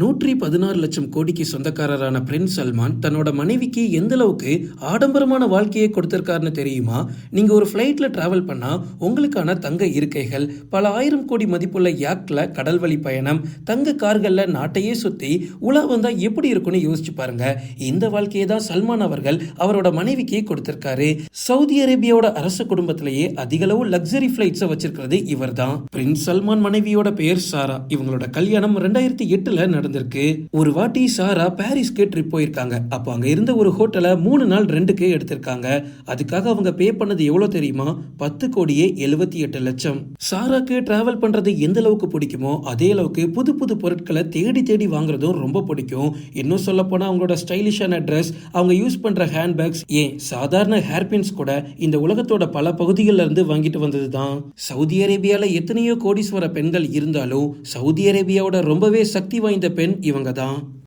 நூற்றி பதினாறு லட்சம் கோடிக்கு சொந்தக்காரரான பிரின்ஸ் சல்மான் தன்னோட மனைவிக்கு எந்த அளவுக்கு ஆடம்பரமான வாழ்க்கையை கொடுத்திருக்காருன்னு தெரியுமா? நீங்கள் ஒரு ஃப்ளைட்டில் ட்ராவல் பண்ணால் உங்களுக்கான தங்க இருக்கைகள் பல ஆயிரம் கோடி மதிப்புள்ள யாக்ல கடல் வழி பயணம் தங்க கார்களில் நாட்டையே சுற்றி உலா வந்தால் எப்படி இருக்கும்னு யோசிச்சு பாருங்க. இந்த வாழ்க்கையை தான் சல்மான் அவர்கள் அவரோட மனைவிக்கு கொடுத்திருக்காரு. சவுதி அரேபியாவோட அரச குடும்பத்திலேயே அதிகளவு லக்ஸரி ஃப்ளைட்ஸை வச்சிருக்கிறது இவர்தான். பிரின்ஸ் சல்மான் மனைவியோட பெயர் சாரா. இவங்களோட கல்யாணம் ரெண்டாயிரத்தி எட்டில் நடந்திருக்கு. ஒரு வாட்டி சாரா பாரிஸ்க்கு ட்ரிப் போயிருக்காங்க. அப்போ அங்க இருந்த ஒரு ஹோட்டலை மூணு நாள் ரெண்டுக்கு எடுத்திருக்காங்க. அதுக்காக அவங்க பே பண்ணது எவ்வளவு தெரியுமா? பத்து கோடியே எழுபத்தி எட்டு லட்சம். சாராக்கு டிராவல் பண்றது எந்த அளவுக்கு பிடிக்குமோ அதே அளவுக்கு புது புது பொருட்களை தேடி தேடி வாங்குறதும் ரொம்ப பிடிக்கும். இன்னும் சொல்ல போனா அவங்களோட ஸ்டைலிஷான ட்ரெஸ் அவங்க யூஸ் பண்ற ஹேண்ட்பேக்ஸ் ஏன் சாதாரண ஹேர்பின்ஸ் கூட இந்த உலகத்தோட பல பகுதிகளில் இருந்து வாங்கிட்டு வந்தது தான் சவுதி அரேபியால எத்தனையோ கோடீஸ்வர பெண்கள் இருந்தாலும் சவுதி அரேபியாவோட ரொம்பவே சக்தி வாய்ந்த பெண் இவங்க தான்